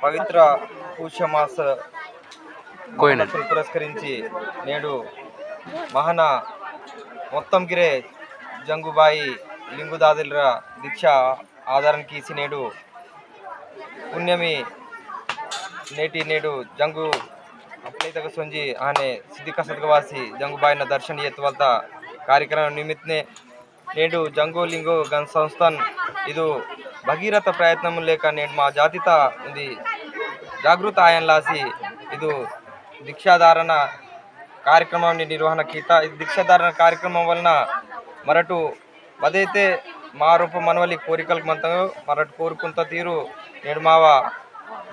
పవిత్ర పూష్యమాస పురస్కరించి నేడు మహన మొత్తం గిరే జంగుబాయి లింగుదాదిల దీక్ష ఆధారం కీసి నేడు పుణ్యమి నేటి నేడు జంగు అప్లైతక సొంజి ఆనే సిద్ధిక సద్గవాసి జంగుబాయిన దర్శన ఎత్తువల్త కార్యక్రమం నిమిత్తనే నేడు జంగు లింగు గన్ సంస్థన్ ఇది భగీరథ ప్రయత్నం లేక నేడు మా జాతిత ఇది జాగృత ఆయన్లాసి ఇది దీక్షాధారణ కార్యక్రమాన్ని నిర్వహణ కీత. ఇది దీక్షాధారణ కార్యక్రమం వలన మరటు అదైతే మా రూప మనవలి కోరికలకు మంతగా మరటు కోరుకుంత తీరు నేడు మావ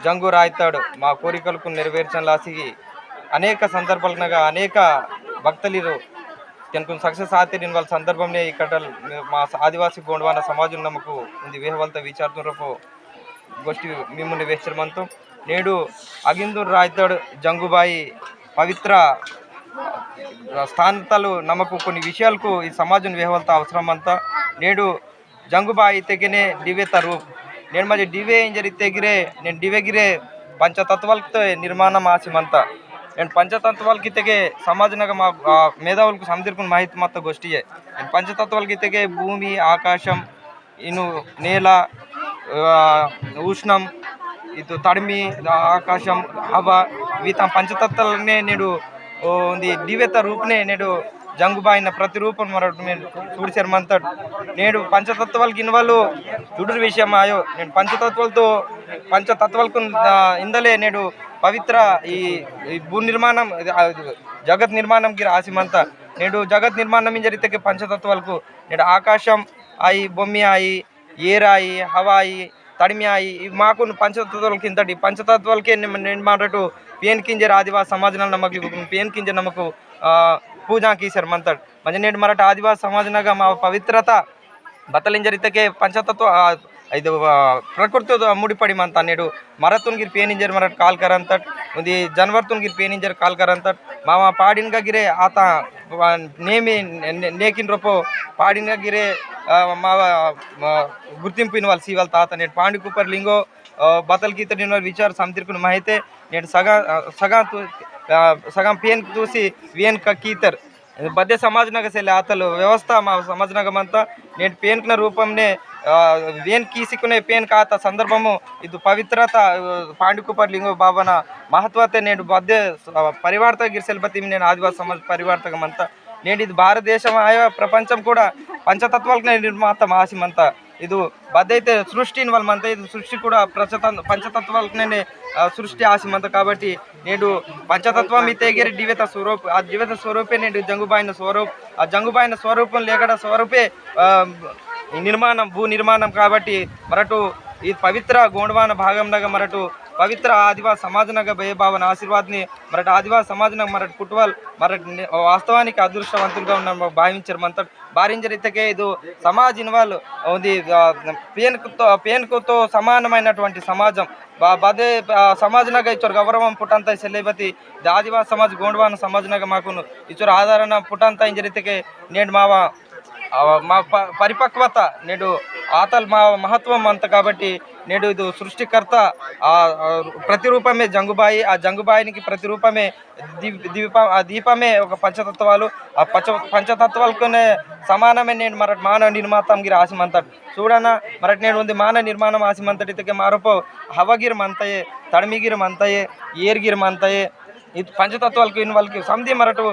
జంగు రాయితాడు. మా కోరికలకు నెరవేర్చలాసి అనేక సందర్భాలుగా అనేక భక్తులు దానికి సక్సెస్ ఆతే నేను వాళ్ళ సందర్భంలో ఇక్కడ మా ఆదివాసీ గోండవాన సమాజం నమ్మకు ఇది విచారణ విచారతూరపు గోష్ఠి మిమ్మల్ని వేచరమంతో నేడు అగిందూర్ రాయతాడు జంగుబాయి పవిత్ర స్థానతలు నమ్మకు కొన్ని విషయాలకు ఈ సమాజం వేహవల్త అవసరం అంతా నేడు జంగుబాయి తెగినే డివే తరూప్ నేను మరి డివే ఏం జరిగితే గిరే నేను డివే గిరే పంచతత్వాలతో నిర్మాణం ఆశమంతా. ಏನು ಪಂಚತತ್ವಗಳ ಕಿತೆಗೆ ಸಮಾಜನಾಗ ಮಾ ಮೇಧಾವುలకు సందిర్కుని ಮಾಹಿತಿ ಮತ್ತು ಗೋಷ್ಠಿ ಪಂಚತತ್ವಗಳ ಕಿತೆಗೆ ಭೂಮಿ ಆಕಾಶಂ ಇನ್ನು నేల ఉష్ణం ಇದು ತಡ್ಮಿ ಆಕಾಶಂ ಹವ ಇವ ತಮ್ಮ ಪಂಚತತ್ವಗಳನ್ನೇ నేడు ಒಂದು ದಿವ್ಯತ ರೂಪನೇ నేడు జంగుబాయిన ప్రతి రూపం మరొకటి నేను చూడిసారు మంతడు నేడు పంచతత్వాలకి ఇన్వాల్వ్ చూడు విషయం ఆయో. నేను పంచతత్వాలతో పంచతత్వాలకు ఇందలే నేడు పవిత్ర ఈ ఈ భూ నిర్మాణం జగత్ నిర్మాణం గిర ఆసిమంత నేడు జగత్ నిర్మాణం జరిగితే పంచతత్వాలకు నేడు ఆకాశం ఆయి బొమ్మి ఆయి ఏరాయి హవాయి తడిమ్యాయి. మాకు పంచతత్వాలకి ఇంతటి పంచతత్వాలకే నేను మాట్లాడు పేన్ కింజర్ ఆదివాస సమాజన నమ్మకు పేన్ కింజర్ నమ్మకు పూజా కీసర్ మంతడ్ మంచి నేటి మరట ఆదివాస సమాజంగా మా పవిత్రత బతలింజరితకే పంచతత్వ ಇದು ಆ, ಪ್ರಕೃತಿದ ಮುಡಿಪಡಿ ಮಂತ ನೆಡು ಮರತುನ್ಗಿರ್ ಪೇನಿಂಜರ್ ಮರಟ್ ಕಾಲ್ಕರ್ ಅಂತ ಒಂದು ಜನ್ವರ್ತುನ್ಗಿರ್ ಪೇನಿಂಜರ್ ಕಾಲ್ಕರ್ ಅಂತ ಮಾವ ಪಾಡಿನ್ಗಾಗಿರೆ ಆತ ಆ, ನೇಮಿ ನೆ- ನೇಕಿನ್ ರೊಪ್ಪು ಪಾಡಿನ್ಗಾಗಿರೆ ಆ, ಮಾವ ಮ, గుర్తింపు ఇన్వాల్ సీవాల్ తాత నేడు పాండి కుప్పర్ లింగో బతల్ గీత ఇన్వాల్ విచార సంతిర్కుని మాహితే నేడు సగా సగా తు- ఆ, సగం పేన్ చూసి వియన్ కీతర్ బద్య సమాజనగ సెల్ ఆతలు వ్యవస్థ మా సమాజనగమంతా నేను పేన్కిన రూపంనే ఆ, వేన్ కీసుకునే పేన్ కాత సందర్భము ఇది పవిత్రత పాండుకుపర్ లింగో బాబన మహత్వత నేడు బద్య పరివార్త గిరిసెల్పతి నేను ఆదివాసి సమాజ పరివార్తకమంతా నేడు ఇది భారతదేశం ఆయా ప్రపంచం కూడా పంచతత్వాలకు నిర్మాత మాసిమంతా. ಇದು బద్దైతే సృష్టిని వాళ్ళమంత ఇది సృష్టి కూడా ప్రచత పంచతత్వాలకునే సృష్టి ఆసిమంత. కాబట్టి నేడు పంచతత్వం ఇతేగిరి దివ్యత స్వరూప్ ఆ జీవిత స్వరూపే నేడు జంగుబాయిన స్వరూప్ ఆ జంగుబాయిన స్వరూపం లేకడ స్వరూపే నిర్మాణం భూ నిర్మాణం కాబట్టి మరటు ఈ పవిత్ర గోండవాన భాగంలాగా మరటు పవిత్ర ఆదివాస సమాజనగ భయభావన ఆశీర్వాద్ని మరటి ఆదివాస సమాజనగ మరటి కుటుంబాలు మరటి వాస్తవానికి అదృష్టవంతులుగా ఉన్న భావించారు. మంత భారించరితకే ఇది సమాజ్ ఇన్వాల్వ్ ఉంది. పేనుకుతో పేనుకుతో సమానమైనటువంటి సమాజం. బదే ఆ, సమాజనగ ఇచ్చరు. గౌరవం పుట్టంత సెలైపతి ఆదివాస సమాజ్ గోండవాన సమాజనగ మాకు ఇచ్చారు. ఆధారణ పుట్టంత ఇంజరితకే నేడు మావ మా పరిపక్వత నేడు ఆతల్ మా మహత్వం అంత కాబట్టి నేడు ఇది సృష్టికర్త ప్రతిరూపమే జంగుబాయి ఆ జంగుబాయినికి ప్రతిరూపమే దీప ఆ దీపమే ఒక పంచతత్వాలు. ఆ పంచ పంచతత్వాలకునే సమానమే నేను మరటి మానవ నిర్మాతంగిరి ఆశమంతటి చూడన మరటి నేను ఉంది మానవ నిర్మాణం ఆశమంతటికి మారపు హవగిరం అంతయే తడిమిగిరం అంతయే మంతయే అంతయే పంచతత్వాలకు ఇన్ వాళ్ళకి సంధి మరటు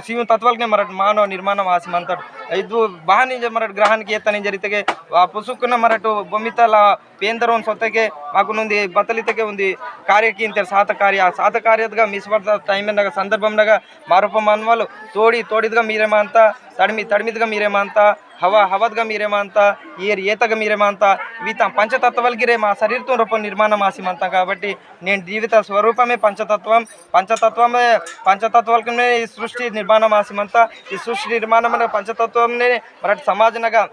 ಸಿವಿನ ತತ್ವಕ್ಕೆ ಮರಟ್ ಮಾನವ ನಿರ್ಮಾಣ ಆಸಿ ಮಂತಟ್ ಇದು ಬಾನಿ ಮರಟ್ ಗ್ರಹಣಕ್ಕೆ ಏತನಿ ಜರಿತೆಗೆ ಆ ಪುಸುಕನ ಮರಟು ಬೊಮ್ಮಿತಲ ಪೇಂದರ ಒಂದು ಸೊತ್ತಗೆ ಮಾಕುನೊಂದು ಬತಲಿತೆಗೆ ಒಂದು ಕಾರ್ಯಕ್ಕೆ ಇಂತ ಸಾತ ಕಾರ್ಯ ಸಾತ ಕಾರ್ಯದ್ಗ ಮಿಸ್ಪಡ್ದ ಟೈಮ್ನಾಗ ಸಂದರ್ಭನಾಗ ಮಾರೂಪ ಮಾನವಾಲು తోడి తోడిదిగా మీరేమా అంతా తడిమి తడిమిదిగా మీరేమా అంతా ಹವ ಹವದ್ಗ ಮೀರೇಮ ಅಂತ ಏರ್ ಏತಗ ಮೀರೇಮ ಅಂತ వీత పంచతత్వాలగిరే మా శరీరతో రూపం నిర్మాణం ఆసిమంతం కాబట్టి నేను జీవిత స్వరూపమే పంచతత్వం పంచతత్వమే పంచతత్వాలకనే ఈ సృష్టి నిర్మాణం ఆసిమంత ఈ సృష్టి నిర్మాణం అనే పంచతత్వంనే మరటి సమాజనగా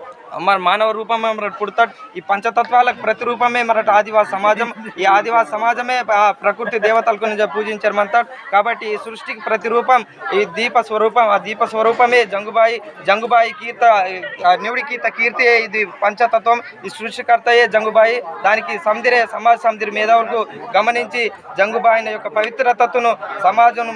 మన మానవ రూపమే మరి పుడతాడు. ఈ పంచతత్వాలకు ప్రతిరూపమే మరట ఆదివాస సమాజం. ఈ ఆదివాస సమాజమే ఆ ప్రకృతి దేవతలకు నిజ పూజించారు మనతాడు కాబట్టి ఈ సృష్టికి ప్రతిరూపం ఈ దీప స్వరూపం ఆ దీప స్వరూపమే జంగుబాయి జంగుబాయి కీర్త నివుడి కీర్త కీర్తి ఇది పంచతత్వం. ఈ సృష్టికర్తయే జంగుబాయి. దానికి సమిదిరే సమాజ సమిదిరి మేధావులకు గమనించి జంగుబాయిన యొక్క పవిత్రతను సమాజం